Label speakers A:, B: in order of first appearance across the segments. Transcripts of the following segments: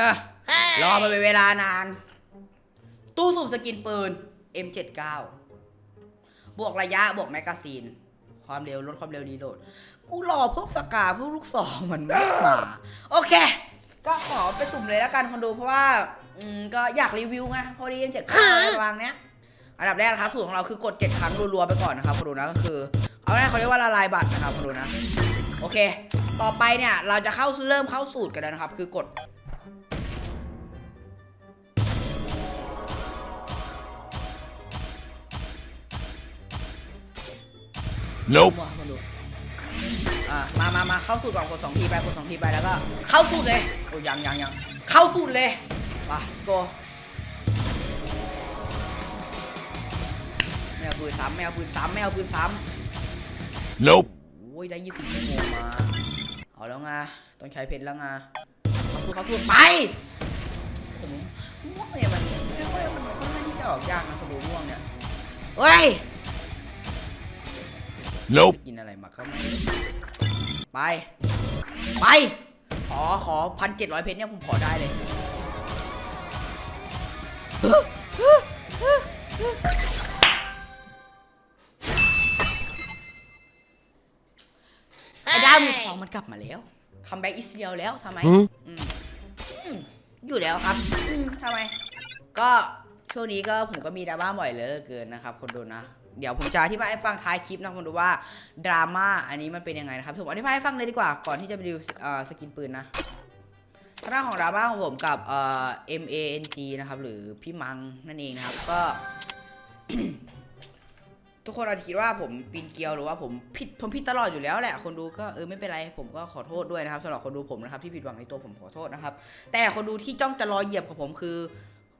A: ฮะรอมาเป็นเวลานาน ตู้สุ่มสกินปืน M79 บวกระยะบวกแมกกาซีน ความเร็วลดความเร็วดีโดดกูรอพวกสกาพวกลูกซองมันไม่มา โอเค ก็ขอไปสุ่มเลยแล้วกันคนดูเพราะว่า อืมก็อยากรีวิวไงพอดี M79 อะไรประมาณเนี้ยอันดับแรกนะครับสูตรของเราคือกด 7 ครั้งรัวๆไปก่อนนะครับคนดูนะก็คือ เอาง่ายๆเขาเรียกว่าละลายบัตรนะครับคนดูนะ โอเค ต่อไปเนี่ยเราจะเข้าเริ่มเข้าสูตรกันแล้วนะครับ คือกด
B: Nope.
A: มามาดูอ่ามามามาเข้าสูตรก่อนกดสองทีไปกดสองทีไปแล้วก็เข้าสูตรเลยโอ้ยังยังยังเข้าสูตรเลยมา let's go ไม่เอาปืนซ้ำไม่เอาปืนซ้ำไม่เอาปืนซ้ำ
B: Nope.
A: โอ้ยได้ยี่สิบชั่วโมงมา เอาแล้วไงต้องใช้เพชรแล้วไงเข้าสูตรเข้าสูตรไปผมม่วงเนี่ยมันไม่ค่อยมันค่อนข้างที่จะออกยากนะคนดูม่วงเนี่ยเฮ้ย
B: Nope.
A: กินอะไรมาก็ไม่รู้ไป ไป ขอขอพันเจ็ดร้อยเพชรเนี่ยผมขอได้เลย ไอ้ด้ามมือทองมันกลับมาแล้ว คัมแบ็กอิสเรียลแล้วทำไม
B: หืม
A: อืมอืมอยู่แล้วครับอืมทำไม ก็ช่วงนี้ก็ผมก็มีดราม่าบ่อยเหลือเกินนะครับ คนดูนะ เดี๋ยวผมจะอธิบายให้ฟังท้ายคลิปนะคนดูว่าดราม่าอันนี้มันเป็นยังไงนะครับผมอธิบายให้ฟังเลยดีกว่าก่อนที่จะไปดูสกินปืนนะทางด้านของดราม่าของผมกับเอ่อ M A N G นะครับหรือพี่มังนั่นเองนะครับก็ ทุกคนอาจจะคิดว่าผมปีนเกลียวหรือว่าผมผิดผมผิดตลอดอยู่แล้วแหละ คนดูก็เออไม่เป็นไรผมก็ขอโทษด้วยนะครับสำหรับคนดูผมนะครับที่ผิดหวังในตัวผมขอโทษนะครับ แต่คนดูที่จ้องจะรอเหยียบกับผมคือ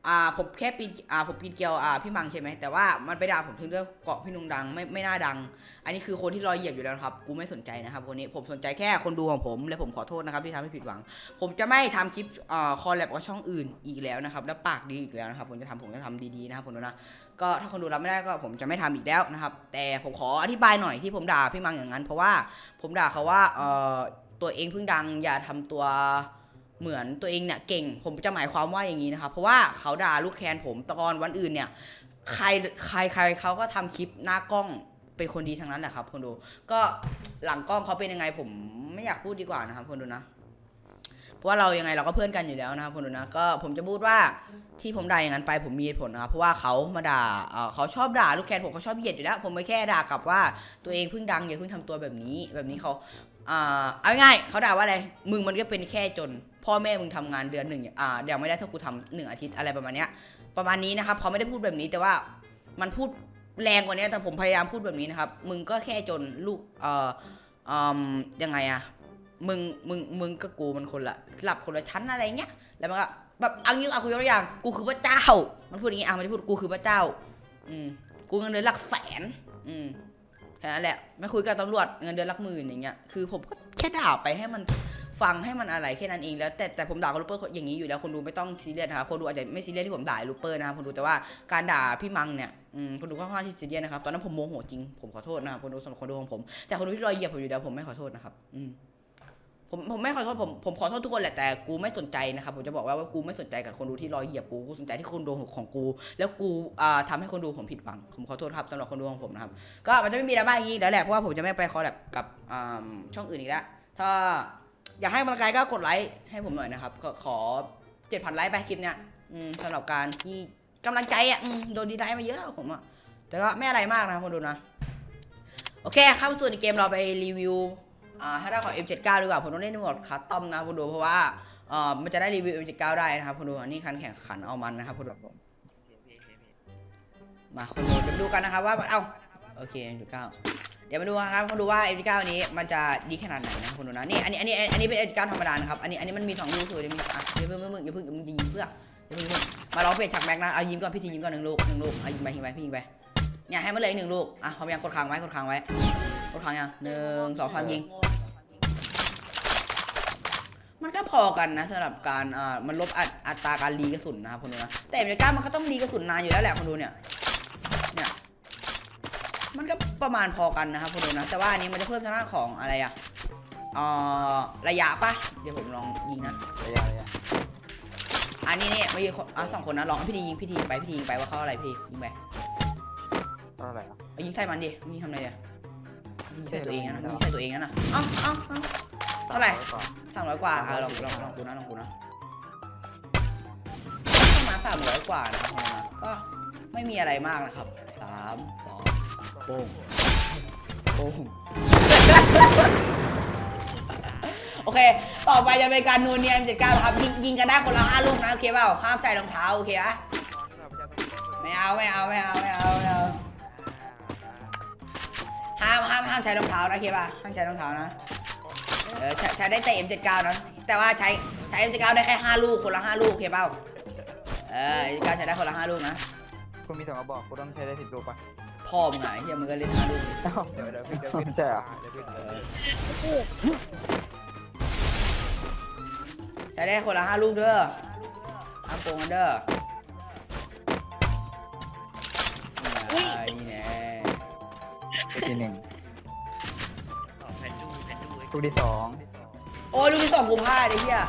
A: อ่าผมแค่ปีนอ่าผมปีนเกลียวอ่าพี่มังใช่ไหมแต่ว่ามันไปด่าผมถึงเรื่องเกาะพี่นุงดังไม่ไม่น่าดัง อันนี้คือคนที่รอยเหยียบอยู่แล้วครับกูไม่สนใจนะครับคนนี้ผมสนใจแค่คนดูของผมและผมขอโทษนะครับที่ทำให้ผิดหวัง ผมจะไม่ทำคลิปอ่าคอลแลบกับช่องอื่นอีกแล้วนะครับและปากดีอีกแล้วนะครับผมจะทำผมจะทำดีๆนะครับผมนะก็ถ้าคนดูรับไม่ได้ก็ผมจะไม่ทำอีกแล้วนะครับแต่ผมขออธิบายหน่อยที่ผมด่าพี่มังอย่างนั้น เพราะว่าผมด่าเขาว่าเอ่อตัวเองเพิ่งดังอย่าทำตัว เหมือนตัวเองเนี่ยเก่ง ผมจะหมายความว่าอย่างนี้นะครับ เพราะว่าเขาด่าลูกแคนผมตอนวันอื่นเนี่ย ใครใครใครเขาก็ทำคลิปหน้ากล้องเป็นคนดีทั้งนั้นแหละครับคนดู ก็หลังกล้องเขาเป็นยังไงผมไม่อยากพูดดีกว่านะครับคนดูนะ เพราะว่าเรายังไงเราก็เพื่อนกันอยู่แล้วนะครับคนดูนะ ก็ผมจะพูดว่าที่ผมด่าอย่างนั้นไปผมมีเหตุผลนะครับ เพราะว่าเขามาด่าเขาชอบด่าลูกแคนผมเขาชอบเหยียดอยู่แล้ว ผมไม่แค่ด่ากลับว่าตัวเองเพิ่งดังอย่าเพิ่งทำตัวแบบนี้ แบบนี้เขา อ่าเอาง่ายเขาด่าว่าอะไร มึงมันก็เป็นแค่จน พ่อแม่มึงทำงานเดือนหนึ่งอ่าเดี๋ยวไม่ได้เท่ากูทำหนึ่งอาทิตย์อะไรประมาณเนี้ย ประมาณนี้นะครับเขาไม่ได้พูดแบบนี้แต่ว่ามันพูดแรงกว่านี้แต่ผมพยายามพูดแบบนี้นะครับ มึงก็แค่จนลูกเอ่ออืมยังไงอะมึงมึงมึงกับกูมันคนละหลับคนละชั้นอะไรเงี้ยแล้วมันก็แบบเอางี้เอากูยกตัวอย่างกูคือพระเจ้า มันพูดอย่างงี้อะมันจะพูดกูคือพระเจ้า อืมกูเงินเดือนหลักแสน อืม แค่นั้นแหละไม่คุยกับตำรวจเงินเดือนหลักหมื่นอย่างเงี้ยคือผมก็แค่ด่าไปให้มันฟังให้มันอะไรแค่นั้นเองแล้วแต่แต่ผมด่ากับลูเปอร์อย่างนี้อยู่แล้วคนดูไม่ต้องซีเรียสนะครับคนดูอาจจะไม่ซีเรียสที่ผมด่าลูปเปอร์นะครับคนดูแต่ว่าการด่าพี่มังเนี่ยอืมคนดูก็ค่อนข้างที่ซีเรียสนะครับตอนนั้นผมโมโหจริงผมขอโทษนะครับคนดูสำหรับคนดูของผมแต่คนดูที่รอยเหยียบผมอยู่แล้วผมไม่ขอโทษนะครับอืม ผมผมไม่ขอโทษผมผมขอโทษทุกคนแหละแต่กูไม่สนใจนะครับผมจะบอกว่าว่ากูไม่สนใจกับคนดูที่รอยเหยียบกูกูสนใจที่คนดูของกู แล้วกูอ่าทำให้คนดูผมผิดหวังผมขอโทษครับสำหรับคนดูของผมนะครับก็มันจะไม่มีดราม่าอย่างนี้แล้วแหละเพราะว่าผมจะไม่ไปคอแลบกับอ่าช่องอื่นอีกแล้วถ้าอยากให้กำลังใจก็กดไลค์ให้ผมหน่อยนะครับขอเจ็ดพันไลค์ไปคลิปเนี้ยอืมสำหรับการที่กำลังใจอะโดนดีไลค์มาเยอะแล้วผมอะแต่ก็ไม่อะไรมากนะคนดูนะโอเคเข้าสู่ในเกมเราไปรีวิว ถ้าได้ของ M79 ดีกว่าผมต้องเล่นในโหมดคัสตอมนะคุณดูเพราะว่าเอ่อมันจะได้รีวิว M79 ได้นะครับคุณดูอันนี้คันแข่งขันเอามันนะครับคุณดูมาคุณดูจะดูกันนะครับว่าเอ้าโอเค M79 เดี๋ยวมาดูนะครับคุณดูว่า M79 นี้มันจะดีขนาดไหนนะคุณดูนะนี่อันนี้อันนี้อันนี้เป็น M79 ธรรมดานะครับอันนี้อันนี้มันมีสองลูกคือจะมีอะอย่าเพิ่งมึงมึงอย่าเพิ่งมึงจะยิงเพื่ออย่าเพิ่งอย่าเพิ่งมาลองเปลี่ยนฉากแม็กนะเอายิงก่อนพี่ทียิงก่อนหนึ่งลูกหนึ่งลูกเอายิงไปยิงไปพี่ยิงไปเนี่ยให้มันเลยหนึ่งลูกอะพร้อมยังกดค้างไว้กดค้างไว้กดค้างยังหนึ่งสองสามยิง มันก็พอกันนะสำหรับการอ่ามันลดอัตอัตราการรีกระสุนนะครับคนดูนะแต่เอ็มก้ามันก็ต้องรีกระสุนนานอยู่แล้วแหละคนดูเนี่ยเนี่ยมันก็ประมาณพอกันนะครับคนดูนะแต่ว่าอันนี้มันจะเพิ่มทางด้านของอะไรอะอ่าระยะปะเดี๋ยวผมลองยิงนะ
C: ระยะระยะ
A: อันนี้เนี่ยไม่ยิงคนอะสองคนนะลองเอาพี่ทียิงพี่ทียิงไปพี่ทียิงไปว่าเขาอะไรพี่ยิงไป
B: ก็อะไรอะ
A: เอายิงใส่มันดิยิงทำอะไรเนี่ยยิงใส่ตัวเองนะยิงใส่ตัวเองนะน่ะเอ้าเอ้าเอ้าเท่าไหร่สามร้อยกว่าอะลองลองลองกูนะลองกูนะประมาณสามร้อยกว่านะครับผมนะก็ไม่มีอะไรมากนะครับสามสองโป้งโป้งโอเค ต่อไปจะเป็นการนูนเนียมเจ็ดเก้าครับยิงยิงกันได้คนละห้าลูกนะโอเคเปล่าห้ามใส่รองเท้าโอเคปะไม่เอาไม่เอาไม่เอาไม่เอาไม่เอาห้ามห้ามห้ามใช้รองเท้านะโอเคปะห้ามใช้รองเท้านะ เออใช้ใช้ได้แต่ M79 นะแต่ว่าใช้ใช้ M79 ได้แค่ห้าลูกคนละห้าลูกโอเคเปล่าเออ M79 ใช้ได้คนละห้าลูกนะ
B: คุณมีสองกระบอกกูต้องใช้ได้สิบลูกป่ะ
A: พ่อมึงอะไอ้เฮียมึงก็เล่นห้าลูกดิ
B: เอ้าเดี๋ยวเดี๋ยวพี่เดี๋ยวพี่ใช่เหรอ
A: ใช้ได้คนละห้าลูกเด้อห้ามโกงกันเด้อนี่ไงนี่แน่
B: ลูกที่หนึ่ง
C: แผ่นดูแผ่นดู
B: ลูกที่สอง
A: โอ้ยลูกที่สองกูพลาดไอ้เหี้ย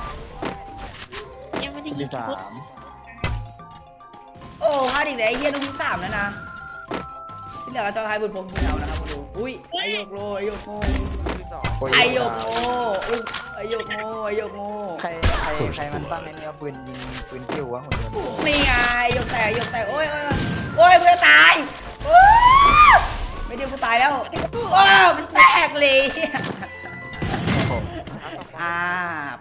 D: ยังไม่ได้
B: ลูก
D: ยิง
B: ที่สาม
A: โอ้พลาดอีกแล้วไอ้เหี้ยลูกที่สามแล้วนะที่เหลือก็จะให้บุญพงษ์ยิงเอานะครับมาดูอุ้ยไอโยกโลไอโยกโง่
B: โอ้ย
A: ไอโยกโง่อุ๊ยไอโยกโง่ไอโยกโง่
B: ใครใครใครมันตั้งไอ้เนี่ยปืนยิงปืนกิ้ววะหุ่นยนต์
A: นี่ไงโยกแตกโยกแตกโอ้ยโอ้ยโอ้ยกูจะตายโอ้ยไม่ได้กูตายแล้วโอ้ยมันแตกเลย
B: โอ้โห
A: อ่า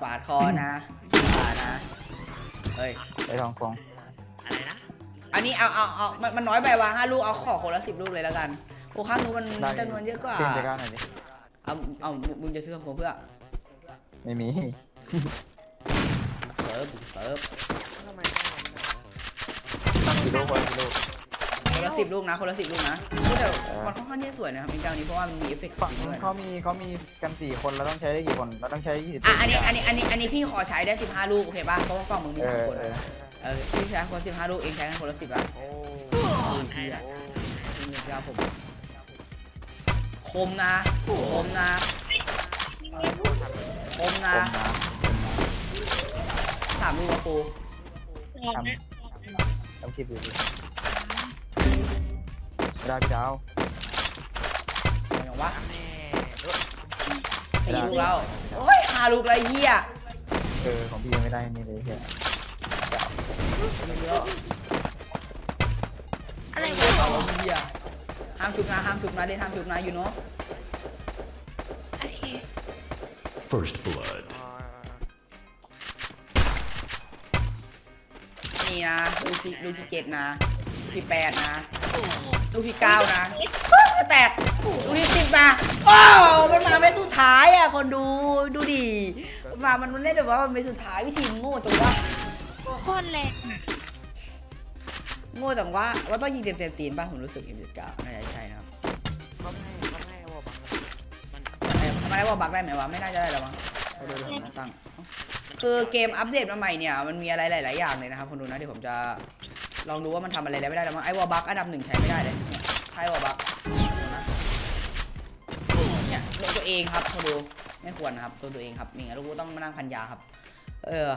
A: ปาดคอนะปาดนะ เฮ้ย
B: ไอ้ทองฟอง
C: อะไรนะ
A: อันนี้เอาเอาเอามันมันน้อยไปว่ะห้าลูก เอาขอคนละสิบลูกเลยแล้วกัน โอ้ข้างนู้นมันจำนวนเยอะกว่า
B: เชื่อมใจก้าวหน่อยดิ
A: เอาเอามึงจะซื้อของเพื่อ
B: ไม่มี
A: เซิร์ฟเซิร์ฟ
B: กี่ลูกวะกี่ลูก
A: คน ละสิบลูกนะ คนละสิบลูกนะพูดแต่มันค่อนข้างที่จะสวยนะครับมินเจ้านี้เพราะว่ามันมีเอฟเฟกต์
B: ฝั่ง
A: ด้วย
B: เขามีเขามีกันสี่คนเราต้องใช้ได้กี่คนเราต้องใช้ยี่สิบ
A: อะอันนี้อันนี้อันนี้อันนี้พี่ขอใช้ได้สิบห้าลูกโอเคป่ะเพราะว่าฝั่งมึงมี
B: เอ
A: สาม
B: อ
A: คน
B: เออ
A: เออพี่ใช้คนสิบห้าลูกเองใช้กันคนละสิบอะ
C: โอ้
A: พี่อะพี่มินเจ้าผมคมนะคมนะคมนะ
B: ผมนะ
A: สามลูกอะปู
D: ลองนะ
B: ต้องคิด ดูดิได้พี่ดาว
A: อย่างวะ
C: แม่
A: สี่ลูกแล้วโอ้ยห้าลูกแล้วไอ้เหี้ย
B: เออของพี่ยังไม่ได้นี่เลยเฮีย
D: อะไร
A: เหี้ยวะเอาเหี้ยห้ามชุบนะห้ามชุบนะเล่นห้ามชุบนะอยู่เนาะ
D: โอเค
E: First blood.
A: นี่นะลูกที่ลูกที่เจ็ดนะลูกที่แปดนะ ลูกที่เก้านะเฮ้ยแตกลูกที่สิบนะโอ้มันมาเป็นสุดท้ายอะคนดูดูดิมันมามันมันเล่นแบบว่ามันเป็นสุดท้ายวิธีโง่จังวะ
D: โคตรแรงอะ
A: โง่จังวะว่าต้องยิงเต็มเต็มๆตีนป่ะผมรู้สึกเอ็มเก้าน่าจะใช่นะครับ
C: เขาไม่ให้เขาไม่ให้ว่าบังมัน
A: ทำไมได้ว่าบักได้ไหมวะไม่น่าจะได้หรอมั้งเขาดูดูผมตั้งคือเกมอัปเดตมาใหม่เนี่ยมันมีอะไรหลาย ๆ อย่างเลยนะครับคนดูนะเดี๋ยวผมจะ ลองดูว่ามันทำอะไรแล้วไม่ได้แล้วมั้งไอ้วอบักอันดับหนึ่งใช้ไม่ได้เลยเนี่ยใช่วอบักนะเนี่ยตัวตัวเองครับคนดูไม่ควรนะครับตัวตัวเองครับมีงั้นลูกต้องมานั่งพันยาครับ เออ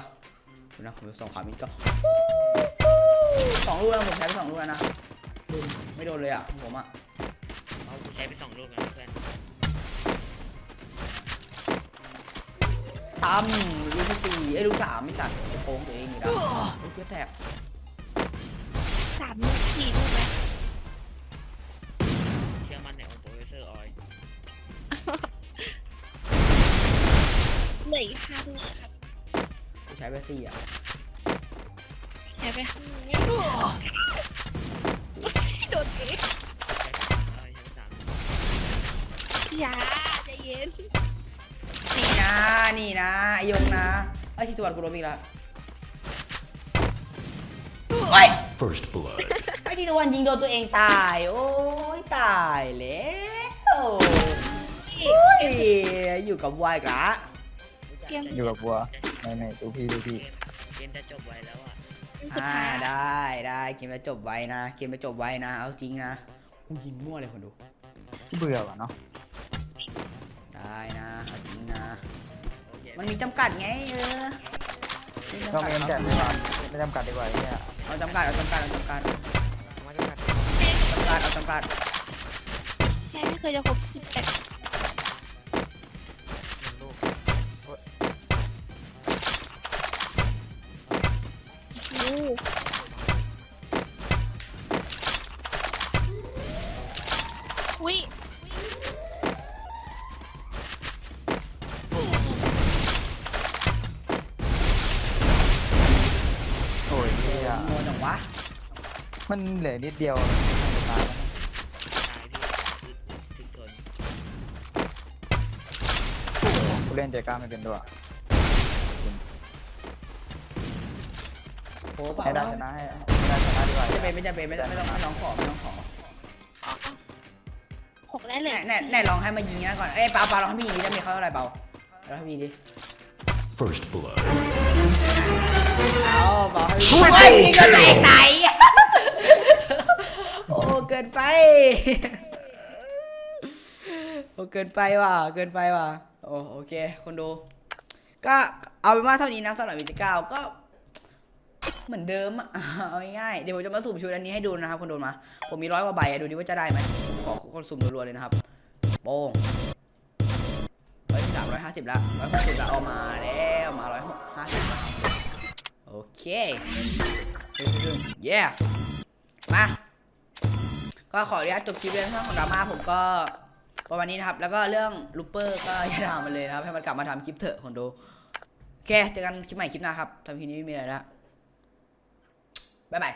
A: ดูนะผมส่งความมิดก็สองลูกแล้วผมใช้ไปสองลูกแล้วนะไม่โดนเลยอะผมอะ
C: เอาใช้ไปสองลูกนะเพื่อน
A: ตั้มลูกที่สี่ไอ้ยลูกสามไม่สัตว์จะโกงตัวเองอยู่แล้วลูกเยอะแตก
D: สามลูกสี่ลูกไหม
C: เชื่อมั่นในองค์โปรเฟสเซอร์ออย
D: เหลืออีกห้าลูกครับ
A: ใช้ไปสี่อะ
D: แค่ไปห้าลูกโดนเอ๊ะ
C: ใช้สาม
D: อย่าใจเย็น
A: นี่นะ นี่นะไอยงนะไอ้ที่ตวนกูล้มอีกแล้วโอ้ย
E: First blood.
A: ไอ้ที่ตวนยิงโดนตัวเองตาย โอ้ยตายแล้วโอ้ยอยู่กับวายกะ
D: เกม
B: อยู่กับบัวในในดูพี่ดูพี่
C: เกมจะจบไวแล้วอะ
D: สุด
A: อ่า
D: ท้ายอะ
A: ได้ได้เกมจะจบไวนะเกมจะจบไวนะ เอาจริงนะกูยิงมั่วเลยคนดู
B: ที่เบื่อว่ะเนาะ
A: ได้นะเอาจริงนะ
C: โอเค
A: มันมีจำกัดไงเออ
B: ต้องเอ็นจัดดีกว่าไม่จำกัดดีกว่าไอ้เนี่ย
A: เอาจำกัดเอาจำกัดเอาจำกัด
B: ไม่จำกัด
A: จำกัดเอาจำกัด
D: แค่ไม่เคยจะครบ
A: มั
B: นเหลือนิดเดียวตายแล้วนะ
C: ตายพี่ถึงทน
B: กูเล่นใจกล้าไม่เป็นด้วย
A: โอ้เปล่า
B: ให้ได้ชนะให้ให้ได้ชนะดีกว่า
A: ไม่จะเป็นไม่จะเป็นไม่ต้องไม่ต้องไม่ต้องขอไม่ต้องขอ
D: หกได้เล
A: แน่
D: ย
A: แน่แน่ลองให้มายิงนะก่อน เอ้ยเปาเปาลองให้พี่ยิงดิได้ไหมเขาเท่าไหร่เปาลองให้พี่ยิงดิ
E: First blood.
A: เอาเปาให้พี่ยิงเฮ้ยยิงก็แตกไหนโอ้ เกินไป โอ้เกินไปว่ะ เกินไปว่ะ โอ้โอเค คนดู ก็เอาเป็นว่าเท่านี้นะสำหรับวิจิเก้าก็เหมือนเดิมอะเอาง่ายๆเดี๋ยวผมจะมาสุ่มชุดอันนี้ให้ดูนะครับคนดูมา ผมมีร้อยกว่าใบอะดูดิว่าจะได้ไหมขอคนสุ่มรัวๆเลยนะครับ โป้งร้อยสามร้อยห้าสิบละร้อยหกสิบละเอามาแล้วมาร้อยห้าสิบโอเคเย้มา ก็ขออนุญาตจบคลิปเรื่องของดราม่าผมก็ประมาณนี้นะครับ แล้วก็เรื่องลูปเปอร์ก็อย่าทำมันเลยนะครับ ให้มันกลับมาทำคลิปเถอะคนดูโอเคเจอกันคลิปใหม่คลิปหน้าครับทำคลิปนี้ไม่มีอะไรแล้วบ๊ายบาย